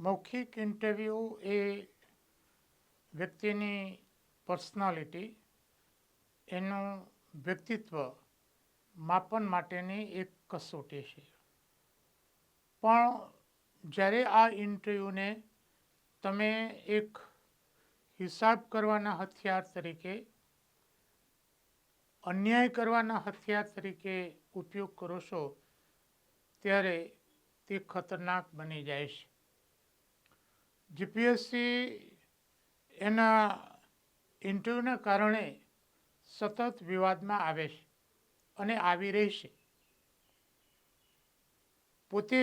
મૌખિક ઇન્ટરવ્યૂ એ વ્યક્તિની પર્સનાલિટી એનું વ્યક્તિત્વ માપન માટેની એક કસોટી છે. પણ જ્યારે આ ઇન્ટરવ્યૂને તમે એક હિસાબ કરવાના હથિયાર તરીકે, અન્યાય કરવાના હથિયાર તરીકે ઉપયોગ કરો છો, ત્યારે તે ખતરનાક બની જાય છે. જીપીએસસી એના ઇન્ટરવ્યૂના કારણે સતત વિવાદમાં આવે છે અને આવી રહેશે પોતે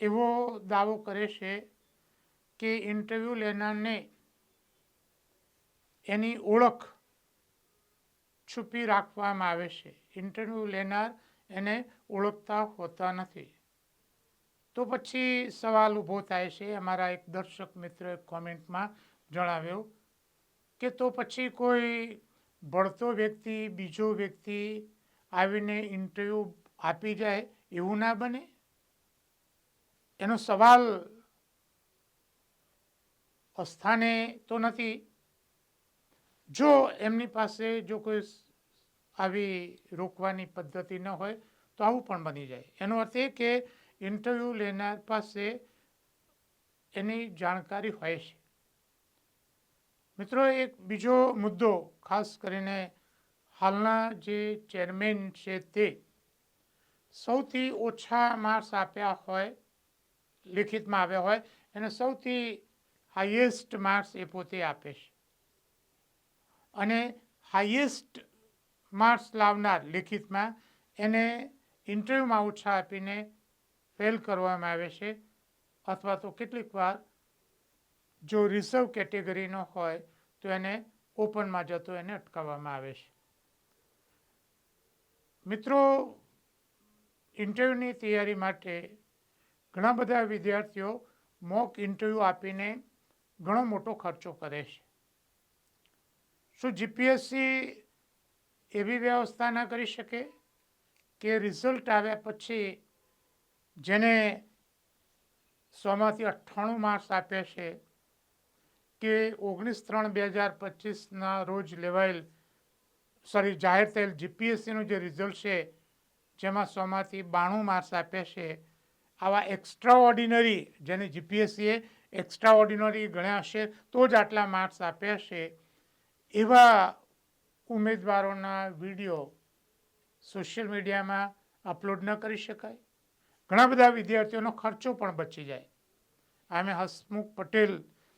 એવો દાવો કરે છે કે ઇન્ટરવ્યૂ લેનારને એની ઓળખ છુપી રાખવામાં આવે છે. ઇન્ટરવ્યૂ લેનાર એને ઓળખતા હોતા નથી. તો પછી સવાલ ઊભો થાય છે. અમારા એક દર્શક મિત્રોએ કોમેન્ટમાં જણાવ્યો કે તો પછી કોઈ ભળતો વ્યક્તિ, બીજો વ્યક્તિ આવીને ઇન્ટરવ્યૂ આપી જાય એવું ના બને? એનો સવાલ અસ્થાને તો નથી. જો એમની પાસે જો કોઈ આવી રોકવાની પદ્ધતિ ન હોય તો આવું પણ બની જાય. એનો અર્થ એ કે ઇન્ટરવ્યૂ લેનાર પાસે એની જાણકારી હોય છે. મિત્રો, એક બીજો મુદ્દો ખાસ કરીને હાલના જે ચેરમેન છે તે સૌથી ઓછા માર્ક્સ આપ્યા હોય, લિખિતમાં આવ્યા હોય, એને સૌથી હાઈએસ્ટ માર્ક્સ એ પોતે આપે છે. અને હાઈએસ્ટ માર્ક્સ લાવનાર લિખિતમાં એને ઇન્ટરવ્યૂમાં ઓછા આપીને ફેલ કરવામાં આવે છે અથવા તો કેટલીક વાર જો રિઝર્વ કેટેગરીનો હોય, તો એને ઓપનમાં જતો એને અટકાવવામાં આવે છે. મિત્રો ઇન્ટરવ્યૂની તૈયારી માટે ઘણા બધા વિદ્યાર્થીઓ મોક ઇન્ટરવ્યૂ આપીને ઘણો મોટો ખર્ચો કરે છે. શું જીપીએસસી એવી વ્યવસ્થા ના કરી શકે કે રિઝલ્ટ આવ્યા પછી જેને સોમાંથી અઠ્ઠાણું માર્ક્સ આપ્યા છે, કે ઓગણીસ ત્રણ બે હજાર પચીસના રોજ લેવાયેલ સોરી જાહેર થયેલ જીપીએસસીનું જે રિઝલ્ટ છે, જેમાં સોમાંથી બાણું માર્ક્સ આપ્યા છે, આવા એક્સ્ટ્રા ઓર્ડિનરી જેને જીપીએસસીએ એક્સ્ટ્રા ઓર્ડિનરી ગણ્યા હશે, તો જ આટલા માર્ક્સ આપ્યા છે. એવા ઉમેદવારોના વીડિયો સોશિયલ મીડિયામાં અપલોડ ન કરી શકાય. ઘણા બધા વિદ્યાર્થીઓનો ખર્ચો પણ બચી જાય. આમે હસમુખ પટેલ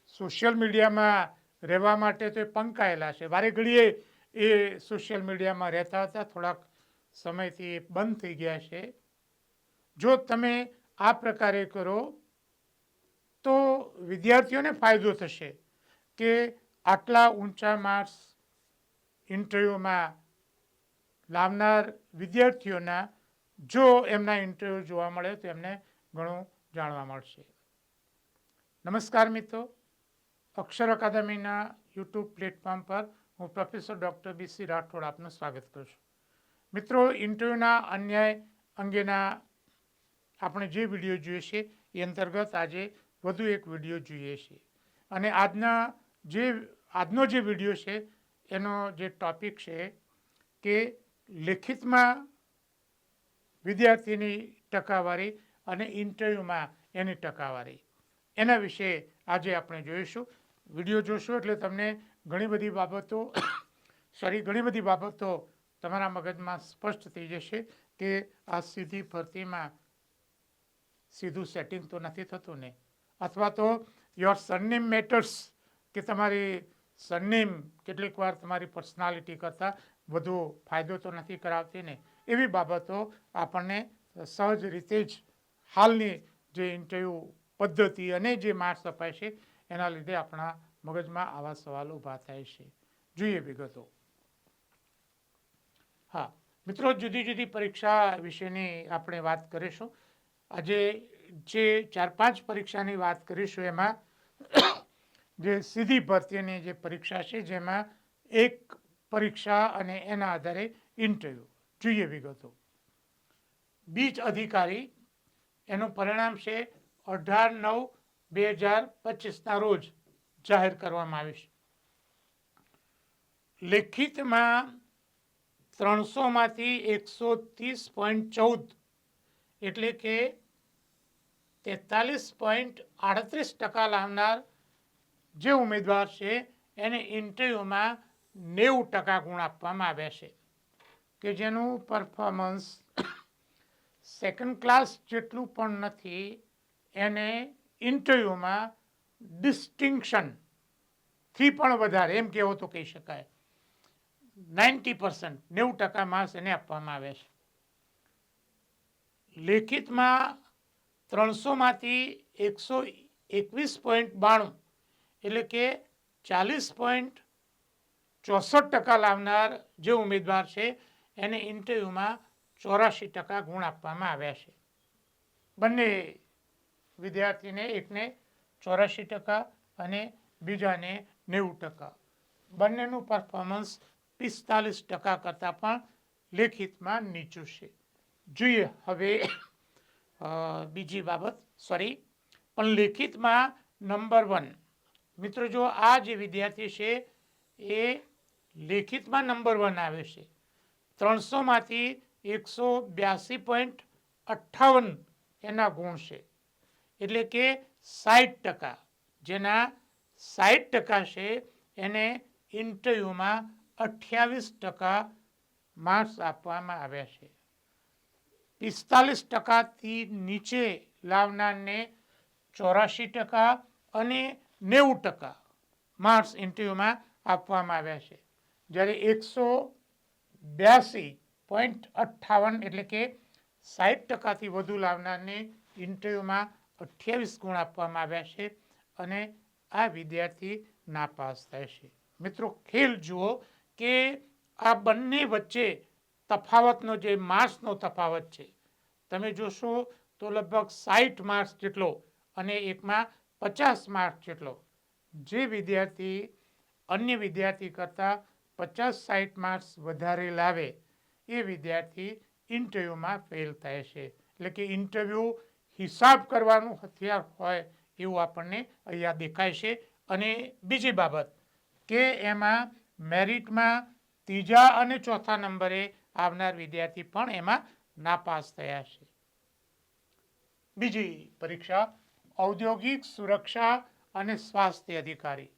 સોશિયલ મીડિયામાં રહેવા માટે તો એ પંકાયેલા છે. વારે ઘડીએ એ સોશિયલ મીડિયામાં રહેતા હતા. થોડાક સમયથી એ બંધ થઈ ગયા છે. જો તમે આ પ્રકારે કરો તો વિદ્યાર્થીઓને ફાયદો થશે કે આટલા ઊંચા માર્ક્સ ઇન્ટરવ્યૂમાં લાવનાર વિદ્યાર્થીઓના જો એમના ઇન્ટરવ્યૂ જોવા મળે તો એમને ઘણું જાણવા મળશે. નમસ્કાર મિત્રો. અક્ષર અકાદમીના યુટ્યુબ પ્લેટફોર્મ પર હું professor doctor B C Rathod આપનું સ્વાગત કરું છું. મિત્રો ઇન્ટરવ્યૂના અન્યાય અંગેના આપણે જે વીડિયો જોઈએ છે, એ અંતર્ગત આજે વધુ એક વીડિયો જોઈએ છે. અને આજના જે, આજનો જે વીડિયો છે, એનો જે ટોપિક છે કે લેખિતમાં વિદ્યાર્થીની ટકાવારી અને ઇન્ટરવ્યૂમાં એની ટકાવારી. એના વિશે આજે આપણે જોઈશું. વીડિયો જોશો એટલે તમને ઘણી બધી બાબતો સોરી ઘણી બધી બાબતો તમારા મગજમાં સ્પષ્ટ થઈ જશે. કે આ સીધી ભરતીમાં સીધું સેટિંગ તો નથી થતું ને. અથવા તો યોર સરનેમ મેટર્સ કે તમારી સરનેમ કેટલીક વાર તમારી પર્સનાલિટી કરતાં વધુ ફાયદો તો નથી કરાવતી ને. એવી બાબતો આપણને સહજ રીતે જ હાલની જે ઇન્ટરવ્યૂ પદ્ધતિ અને જે માર્ક્સ અપાય છે, એના લીધે આપણા મગજમાં આવા સવાલ ઊભા થાય છે. જોઈએ વિગતો. હા, મિત્રો, જુદી જુદી પરીક્ષા વિશેની આપણે વાત કરીશું. આજે જે ચાર પાંચ પરીક્ષાની વાત કરીશું, એમાં જે સીધી ભરતીની જે પરીક્ષા છે, જેમાં એક પરીક્ષા અને એના આધારે ઇન્ટરવ્યૂ જોઈએ વિગતો. બીજ અધિકારી, એનું પરિણામ છે અઢાર નવ બે હજાર પચીસના રોજ જાહેર કરવામાં આવીશ. લેખિતમાં ત્રણસોમાંથી એકસો ત્રીસ પોઈન્ટ ચૌદ એટલે કે તેતાલીસ પોઈન્ટ આડત્રીસ ટકા લાવનાર જે ઉમેદવાર છે એને ઇન્ટરવ્યૂમાં નેવું ટકા ગુણ આપવામાં આવ્યા છે. કે જેનું પરફોર્મન્સ સેકન્ડ ક્લાસ જેટલું પણ નથી, એને ઇન્ટરવ્યૂમાં ડિસ્ટિંક્શનથી પણ વધારે, એમ કહેવો તો કહી શકાય. નાઇન્ટી પર્સન્ટ નેવું ટકા માર્ક્સ એને આપવામાં આવે છે. લેખિતમાં ત્રણસોમાંથી એકસો એકવીસ પોઈન્ટ બાણું, એટલે કે ચાલીસ પોઈન્ટ ચોસઠ ટકા લાવનાર જે ઉમેદવાર છે એને ઇન્ટરવ્યૂમાં ચોરાશી ટકા ગુણ આપવામાં આવ્યા છે. બંને વિદ્યાર્થીને એકને ચોરાશી ટકા અને બીજાને નેવું ટકા. બંનેનું પરફોર્મન્સ પિસ્તાલીસ ટકા કરતાં પણ લેખિતમાં નીચું છે. જોઈએ હવે બીજી બાબત સોરી પણ લેખિતમાં નંબર વન મિત્રો જો આ જે વિદ્યાર્થી છે એ લેખિતમાં નંબર વન આવે છે ત્રણસોમાંથી એકસો બ્યાસી પોઈન્ટ અઠ્ઠાવન એના ગુણ છે. એટલે કે સાઠ ટકા. જેના સાઠ ટકા છે, એને ઇન્ટરવ્યૂમાં અઠ્યાવીસ ટકા માર્ક્સ આપવામાં આવ્યા છે. પિસ્તાલીસ ટકાથી નીચે લાવનારને ચોરાશી ટકા અને નેવું ટકા માર્ક્સ ઇન્ટરવ્યૂમાં આપવામાં આવ્યા છે. જ્યારે એકસો બ્યાસી પોઈન્ટ અઠ્ઠાવન એટલે કે સાઠ ટકાથી વધુ લાવનારને ઇન્ટરવ્યૂમાં અઠ્યાવીસ ગુણ આપવામાં આવ્યા છે અને આ વિદ્યાર્થી નાપાસ થાય છે. મિત્રો, ખેલ જુઓ કે આ બંને વચ્ચે તફાવતનો જે માર્ક્સનો તફાવત છે, તમે જોશો તો લગભગ સાઠ માર્ક્સ જેટલો અને એકમાં પચાસ માર્ક્સ જેટલો જે વિદ્યાર્થી અન્ય વિદ્યાર્થી કરતાં પચાસ સાઠ માર્ક્સ વધારે લાવે એ વિદ્યાર્થી ઇન્ટરવ્યૂમાં ફેલ થાય છે. એટલે કે ઇન્ટરવ્યૂ હિસાબ કરવાનું હથિયાર હોય એવું આપણને અહીંયા દેખાય છે. અને બીજી બાબત કે એમાં મેરિટમાં ત્રીજા અને ચોથા નંબરે આવનાર વિદ્યાર્થી પણ એમાં નાપાસ થયા છે. બીજી પરીક્ષા, ઔદ્યોગિક સુરક્ષા અને સ્વાસ્થ્ય અધિકારી.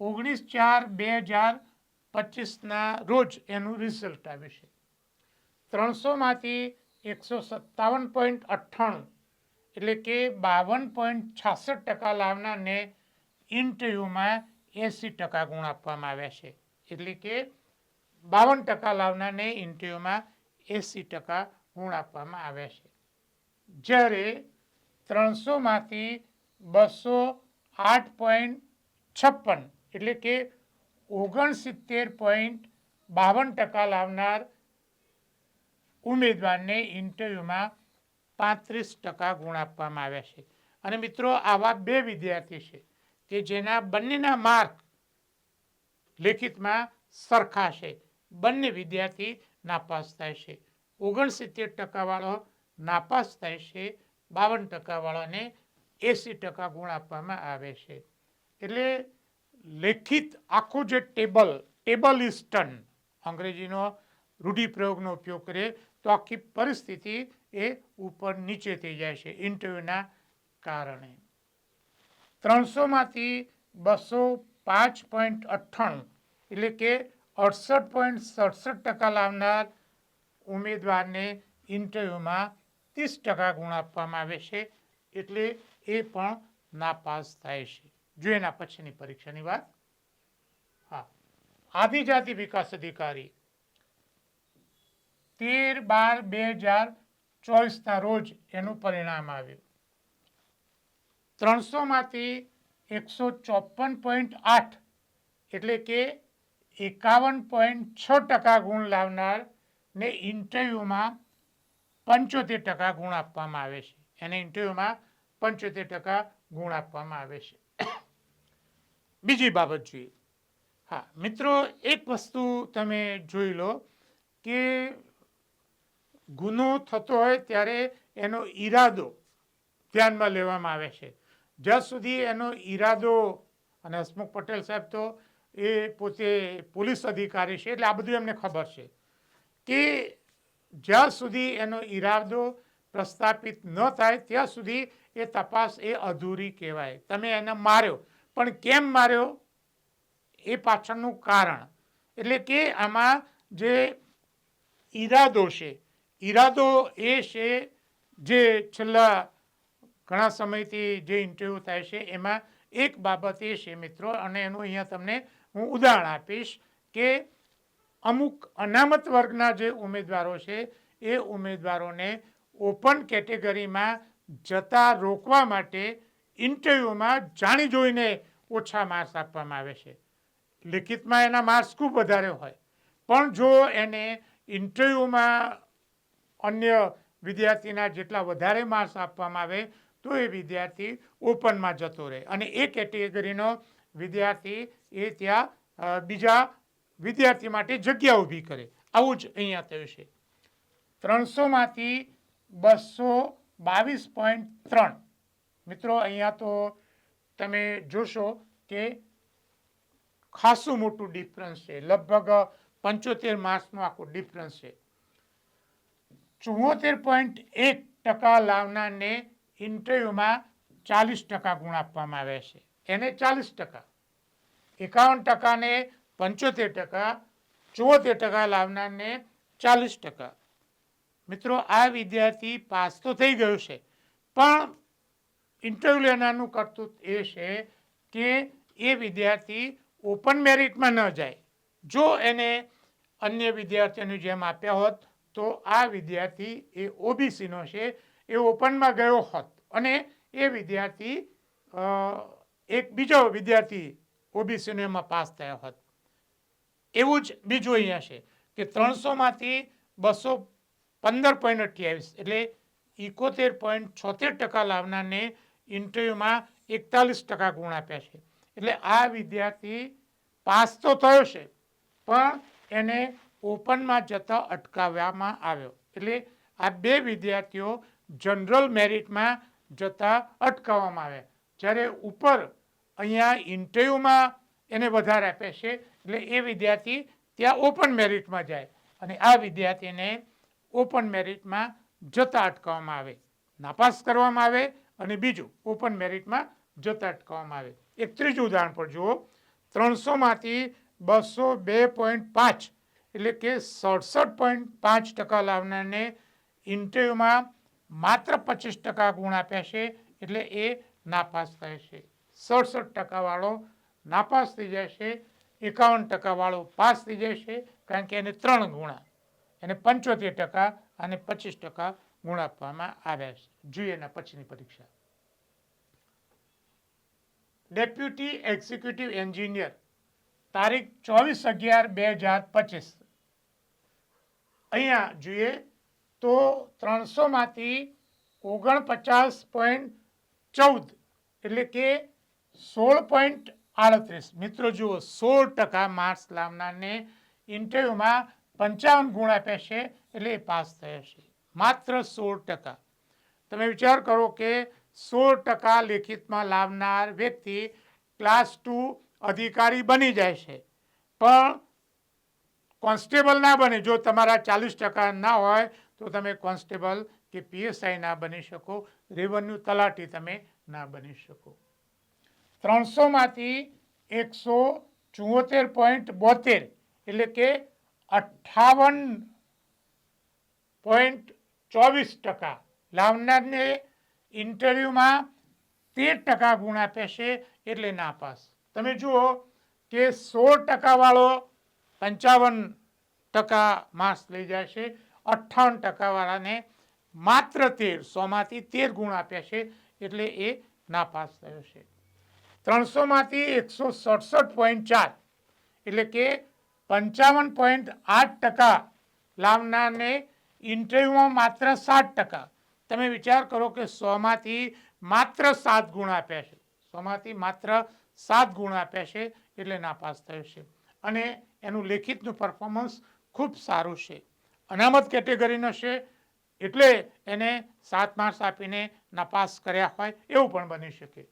ઓગણીસ ચાર બે હજાર પચીસના રોજ એનું રિઝલ્ટ આવ્યું છે. ત્રણસોમાંથી એકસો સત્તાવન પોઈન્ટ અઠ્ઠાણું એટલે કે બાવન પોઈન્ટ છાસઠ ટકા લાવનારને ઇન્ટરવ્યૂમાં એંસી ટકા ગુણ આપવામાં આવ્યા છે. એટલે કે બાવન ટકા લાવનારને ઇન્ટરવ્યૂમાં એંસી ટકા ગુણ આપવામાં આવ્યા છે. જ્યારે ત્રણસોમાંથી બસો આઠ પોઈન્ટ છપ્પન એટલે કે ઓગણસિત્તેર પોઈન્ટ બાવન ટકા લાવનાર ઉમેદવારને ઇન્ટરવ્યૂમાં પાંત્રીસ ટકા ગુણ આપવામાં આવ્યા છે. અને મિત્રો, આવા બે વિદ્યાર્થી છે કે જેના બંનેના માર્ક લેખિતમાં સરખા છે. બંને વિદ્યાર્થી નાપાસ થાય છે. ઓગણસિત્તેર ટકાવાળો નાપાસ થાય છે. બાવન ટકાવાળાને એંસી ટકા ગુણ આપવામાં આવે છે. એટલે લેખિત આખું જે ટેબલ ટેબલ ઇસ્ટન અંગ્રેજીનો રૂઢિપ્રયોગનો ઉપયોગ કરીએ તો આખી પરિસ્થિતિ એ ઉપર નીચે થઈ જાય છે, ઇન્ટરવ્યૂના કારણે. ત્રણસોમાંથી બસો પાંચ પોઈન્ટ અઠ્ઠાણું, એટલે કે અડસઠ પોઈન્ટ સડસઠ ટકા લાવનાર ઉમેદવારને ઇન્ટરવ્યૂમાં ત્રીસ ટકા ગુણ આપવામાં આવે છે, એટલે એ પણ નાપાસ થાય છે. જો એના પછીની પરીક્ષાની વાત. હા. આદિજાતિ વિકાસ અધિકારી તેર બાર બે હજાર ચોવીસના રોજ એનું પરિણામ આવ્યું. ત્રણસોમાંથી એકસો ચોપન પોઈન્ટ આઠ એટલે કે એકાવન પોઈન્ટ છ ટકા ગુણ લાવનાર ને ઇન્ટરવ્યૂમાં પંચોતેર ટકા ગુણ આપવામાં આવે છે. એને ઇન્ટરવ્યૂમાં પંચોતેર ટકા ગુણ આપવામાં આવે છે. બીજી બાબત જોઈએ. હા, મિત્રો, એક વસ્તુ તમે જોઈ લો કે ગુનો થતો હોય ત્યારે એનો ઈરાદો ધ્યાનમાં લેવામાં આવે છે. જ્યાં સુધી એનો ઈરાદો, અને હસમુખ પટેલ સાહેબ તો એ પોતે પોલીસ અધિકારી છે, એટલે આ બધું એમને ખબર છે કે જ્યાં સુધી એનો ઈરાદો પ્રસ્થાપિત ન થાય, ત્યાં સુધી એ તપાસ એ અધૂરી કહેવાય. તમે એને માર્યો પણ કેમ માર્યો? એ પાછળનું કારણ. એટલે કે આમાં જે ઈરાદો છે, ઈરાદો એ છે જે છેલ્લા ઘણા સમયથી જે ઇન્ટરવ્યૂ થાય છે, એમાં એક બાબત એ છે મિત્રો, અને એનું અહીંયા તમને હું ઉદાહરણ આપીશ કે અમુક અનામત વર્ગના જે ઉમેદવારો છે, એ ઉમેદવારોને ઓપન કેટેગરીમાં જતા રોકવા માટે ઇન્ટરવ્યૂમાં જાણી જોઈને ઓછા માર્ક્સ આપવામાં આવે છે. લિખિતમાં એના માર્ક્સ ખૂબ વધારે હોય. પણ જો એને ઇન્ટરવ્યૂમાં અન્ય વિદ્યાર્થીના જેટલા વધારે માર્ક્સ આપવામાં આવે, તો એ વિદ્યાર્થી ઓપનમાં જતો રહે. અને એ કેટેગરીનો વિદ્યાર્થી એ ત્યાં બીજા વિદ્યાર્થી માટે જગ્યા ઊભી કરે. આવું જ અહીંયા થયું છે. ત્રણસોમાંથી બસો બાવીસ પોઈન્ટ ત્રણ મિત્રો, અહીંયા તો તમે જોશો કે ખાસું મોટું ડિફરન્સ છે. લગભગ પંચોતેર માર્ક્સનું આખું ડિફરન્સ છે. ચુમ્મોતેર પોઈન્ટ એક ટકા લાવનારને ઇન્ટરવ્યૂમાં ચાલીસ ટકા ગુણ આપવામાં આવે છે. એને ચાલીસ ટકા. એકાવન ટકાને પંચોતેર ટકા ચુમ્મોતેર ટકા લાવનારને ચાલીસ ટકા. મિત્રો, આ વિદ્યાર્થી પાસ તો થઈ ગયો છે, પણ ઇન્ટરવ્યૂ લેનારનું કરતું એ છે કે એ વિદ્યાર્થી ઓપન મેરિટમાં ન જાય. જો એને અન્ય વિદ્યાર્થીઓની જેમ આપ્યા હોત, તો આ વિદ્યાર્થી એ ઓબીસીનો છે, એ ઓપનમાં ગયો હોત. અને એ વિદ્યાર્થી એક બીજો વિદ્યાર્થી ઓબીસીનો એમાં પાસ થયો હોત. એવું જ બીજું અહીંયા છે કે ત્રણસોમાંથી બસો પંદર પોઈન્ટ અઠ્યાવીસ એટલે ઇકોતેર પોઈન્ટ છોતેર ટકા લાવનારને ઇન્ટરવ્યૂમાં એકતાલીસ ટકા ગુણ આપ્યા છે. એટલે આ વિદ્યાર્થી પાસ તો થયો છે, પણ એને ઓપનમાં જતા અટકાવવામાં આવ્યો. એટલે આ બે વિદ્યાર્થીઓ જનરલ મેરિટમાં જતા અટકાવવામાં આવ્યા. જ્યારે ઉપર અહીંયા ઇન્ટરવ્યૂમાં એને વધારે આપે છે, એટલે એ વિદ્યાર્થી ત્યાં ઓપન મેરિટમાં જાય અને આ વિદ્યાર્થીને ઓપન મેરિટમાં જતા અટકાવવામાં આવે. નાપાસ કરવામાં આવે અને બીજું ઓપન મેરિટમાં જતા અટકાવવામાં આવે. એક ત્રીજું ઉદાહરણ પર જુઓ. ત્રણસોમાંથી બસો બે પોઈન્ટ પાંચ, એટલે કે સડસઠ પોઈન્ટ પાંચ ટકા લાવનારને ઇન્ટરવ્યૂમાં માત્ર પચીસ ટકા ગુણ આપ્યા છે, એટલે એ નાપાસ થાય છે. સડસઠ ટકાવાળો નાપાસ થઈ છે, એકાવન ટકાવાળો પાસ થઈ છે, કારણ કે એને ત્રણ ગુણા, એને પંચોતેર ટકા અને પચીસ ટકા ગુણ આપવામાં આવ્યા છે. જોઈએ એના પછીની પરીક્ષા. ડેપ્યુટી એક્ઝિક્યુટિવ એન્જિનિયર તારીખ ચોવીસ અગિયાર બે હજાર પચીસ. અહીંયા જોઈએ તો ત્રણસોમાંથી ઓગણપચાસ પોઈન્ટ ચૌદ, એટલે કે સોળ પોઈન્ટ આડત્રીસ. મિત્રો, જુઓ, સોળ ટકા માર્ક્સ લાવનારને ઇન્ટરવ્યૂમાં પંચાવન ગુણ આપ્યા છે, એટલે એ પાસ થયા છે. માત્ર સોળ ટકા. તમે વિચાર કરો કે સોળ ટકા લેખિતમાં લાવનાર વ્યક્તિ ક્લાસ ટુ અધિકારી બની જાય છે. પણ કોન્સ્ટેબલ ના બને. જો તમારા ચાલીસ ટકા ના હોય, તો તમે કોન્સ્ટેબલ કે પીએસઆઈ ના બની શકો. રેવન્યુ તલાટી તમે ના બની શકો. ત્રણસોમાંથી એકસો ચુંવોતેર પોઈન્ટ બોતેર, એટલે કે અઠ્ઠાવન પોઈન્ટ ચોવીસ ટકા. લાવનારને ઇન્ટરવ્યૂમાં તેર ટકા ગુણ આપે છે એટલે નાપાસ. તમે જુઓ કે સોળ ટકાવાળો પંચાવન ટકા માર્ક્સ લઈ જાય છે. અઠ્ઠાવન ટકાવાળાને માત્ર તેર, સોમાંથી તેર ગુણ આપ્યા છે એટલે એ નાપાસ થયો છે. ત્રણસોમાંથી એકસો સડસઠ પોઈન્ટ ચાર એટલે કે પંચાવન પોઈન્ટ આઠ ટકા લાવનારને ઇન્ટરવ્યૂમાં માત્ર સાત ટકા. તમે વિચાર કરો કે સોમાંથી માત્ર સાત ગુણ આપ્યા છે. સોમાંથી માત્ર સાત ગુણ આપ્યા છે એટલે નાપાસ થયો છે. અને એનું લેખિતનું પરફોર્મન્સ ખૂબ સારું છે. અનામત કેટેગરીનો છે એટલે એને સાત માર્ક્સ આપીને નાપાસ કર્યા હોય એવું પણ બની શકે.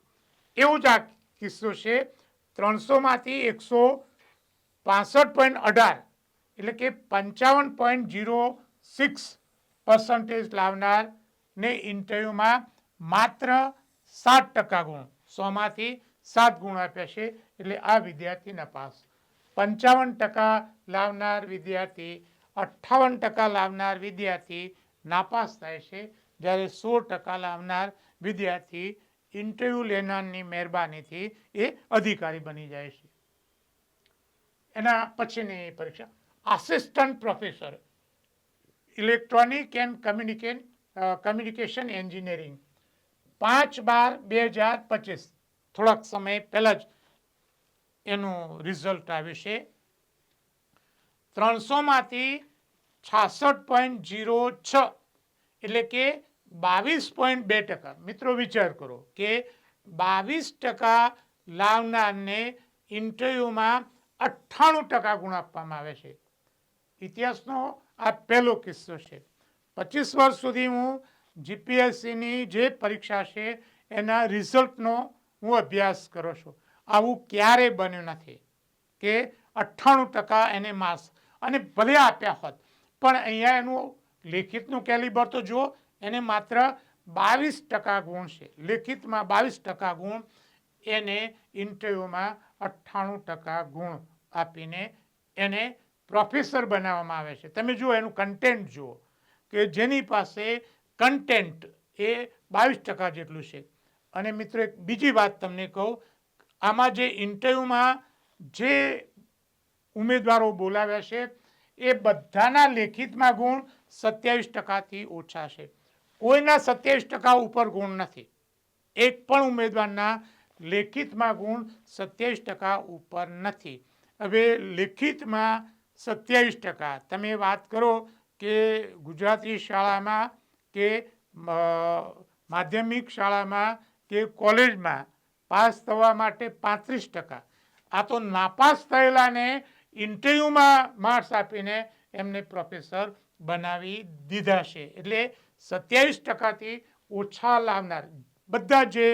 એવું જ આ કિસ્સો છે ત્રણસોમાંથી એકસો પાસઠ પોઈન્ટ અઢાર એટલે કે પંચાવન પોઈન્ટ જીરો સિક્સ પર્સન્ટેજ લાવનાર ને ઇન્ટરવ્યૂમાં માત્ર સાત ટકા ગુણ. સોમાંથી સાત ગુણ આપ્યા છે એટલે આ વિદ્યાર્થી નપાસ. પંચાવન ટકા લાવનાર વિદ્યાર્થી, અઠ્ઠાવન ટકા લાવનાર વિદ્યાર્થી નાપાસ થાય છે. જ્યારે સોળ ટકા લાવનાર વિદ્યાર્થી ઇન્ટરવ્યૂ લેનારની મહેરબાનીથી એ અધિકારી બની જાય છે. એના પછીની પરીક્ષા. Assistant professor electronic and કમ્યુનિકેન communication engineering પાંચ બાર બે હજાર પચીસ. થોડાક સમય પહેલાં જ એનું રિઝલ્ટ આવ્યું છે. ત્રણસોમાંથી છાસઠ પોઈન્ટ જીરો છ એટલે કે બાવીસ પોઈન્ટ બે ટકા. મિત્રો વિચાર કરો કે બાવીસ ટકા લાવનારને ઇન્ટરવ્યૂમાં અઠ્ઠાણું ટકા ગુણ આપવામાં આવે છે. ઇતિહાસનો આ પહેલો કિસ્સો છે. પચીસ વર્ષ સુધી હું જીપીએસસીની જે પરીક્ષા છે, એના રિઝલ્ટનો હું અભ્યાસ કરું છું. આવું ક્યારે બન્યું નથી કે અઠ્ઠાણું ટકા એને માર્ક્સ અને ભલે આપ્યા હોત, પણ અહીંયા એનું લેખિતનું કેલિબર તો જુઓ, એને માત્ર બાવીસ ટકા ગુણ છે. લેખિતમાં બાવીસ ટકા ગુણ, એને ઇન્ટરવ્યૂમાં અઠ્ઠાણું ટકા ગુણ આપીને એને પ્રોફેસર બનાવવામાં આવે છે. તમે જુઓ, એનું કન્ટેન્ટ જુઓ કે જેની પાસે કન્ટેન્ટ એ બાવીસ ટકા જેટલું છે. અને મિત્રો, એક બીજી વાત તમને કહું, આમાં જે ઇન્ટરવ્યૂમાં જે ઉમેદવારો બોલાવ્યા છે, એ બધાના લેખિતમાં ગુણ સત્યાવીસ ટકાથી ઓછા છે. કોઈના સત્યાવીસ ટકા ઉપર ગુણ નથી. એક પણ ઉમેદવારના લેખિતમાં ગુણ સત્યાવીસ ટકા ઉપર નથી. હવે લેખિતમાં સત્યાવીસ ટકા. તમે વાત કરો કે ગુજરાતી શાળામાં કે માધ્યમિક શાળામાં કે કોલેજમાં પાસ થવા માટે પાંત્રીસ ટકા. આ તો નાપાસ થયેલાને ઇન્ટરવ્યૂમાં માર્ક્સ આપીને એમને પ્રોફેસર બનાવી દીધા છે. એટલે સત્યાવીસ ટકાથી ઓછા લાવનાર. બધા જે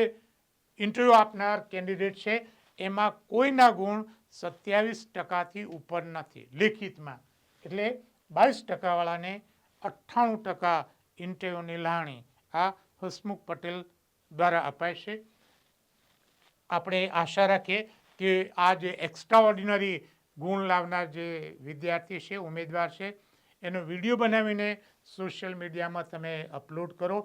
ઇન્ટરવ્યૂ આપનાર કેન્ડિડેટ છે, એમાં કોઈના ગુણ સત્યાવીસ ટકાથી ઉપર નથી, લેખિતમાં. એટલે બાવીસ ટકાવાળાને અઠ્ઠાણું ટકા ઇન્ટરવ્યૂની લાણી આ હસમુખ પટેલ દ્વારા અપાય છે. આપણે આશા રાખીએ કે આ જે એક્સ્ટ્રા ઓર્ડિનરી ગુણ લાવનાર જે વિદ્યાર્થી છે, ઉમેદવાર છે, એનો વીડિયો બનાવીને સોશિયલ મીડિયામાં તમે અપલોડ કરો,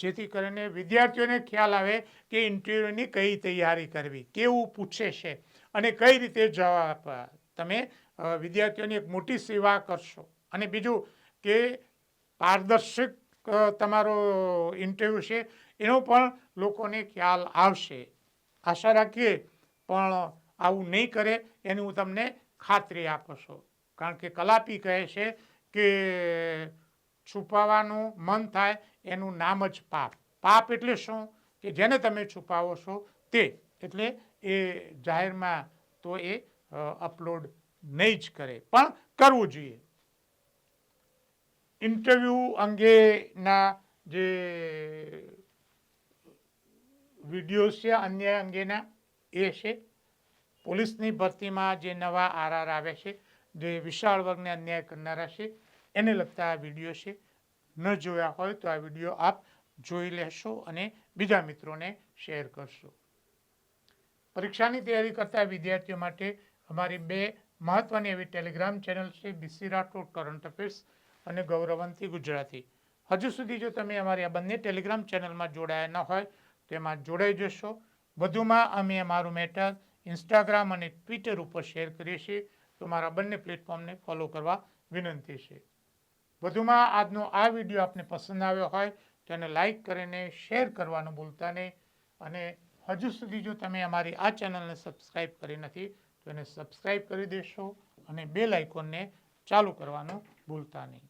જેથી કરીને વિદ્યાર્થીઓને ખ્યાલ આવે કે ઇન્ટરવ્યૂની કઈ તૈયારી કરવી, કેવું પૂછે છે. અને કઈ રીતે જવાબ તમે વિદ્યાર્થીઓની એક મોટી સેવા કરશો. અને બીજું કે પારદર્શક તમારો ઇન્ટરવ્યૂ છે, એનો પણ લોકોને ખ્યાલ આવશે. આશા રાખીએ, પણ આવું નહીં કરે એની હું તમને ખાતરી આપું છું. કારણ કે કલાપી કહે છે કે છુપાવવાનું મન થાય એનું નામ જ પાપ. પાપ એટલે શું? કે જેને તમે છુપાવો છો તે. એટલે એ જાહેરમાં તો એ અપલોડ નહીં જ કરે. પણ કરવું જોઈએ. ઇન્ટરવ્યૂ અંગેના જે વીડિયો છે અન્ય અંગેના, એ છે. પોલીસની ભરતીમાં જે નવા આરઆર આવે છે, જે વિશાળ વર્ગને અન્યાય કરનારા છે, એને લગતા આ વીડિયો છે. ન જોયા હોય તો આ વીડિયો આપ જોઈ લેશો અને બીજા મિત્રોને શેર કરશો. પરીક્ષાની તૈયારી કરતા વિદ્યાર્થીઓ માટે અમારી બે મહત્વની એવી ટેલિગ્રામ ચેનલ છે બીસી રાઠોડ કરંટ અફેર્સ અને ગૌરવંતી ગુજરાતી. હજુ સુધી જો તમે અમારી આ બંને ટેલિગ્રામ ચેનલમાં જોડાયા ન હોય, તો એમાં જોડાઈ જશો. વધુમાં અમે અમારું મેટર ઇન્સ્ટાગ્રામ અને ટ્વિટર ઉપર શેર કરીએ છીએ. તો મારા બંને પ્લેટફોર્મને ફોલો કરવા વિનંતી છે. વધુમાં આજનો આ વીડિયો આપને પસંદ આવ્યો હોય, તો એને લાઈક કરીને શેર કરવાનું ભૂલતા નહીં. અને હજુ સુધી જો તમે અમારી આ ચેનલને સબસ્ક્રાઇબ કરી નથી, તો એને સબસ્ક્રાઇબ કરી દેશો અને બેલ આઇકોનને ચાલુ કરવાનું ભૂલતા નહીં.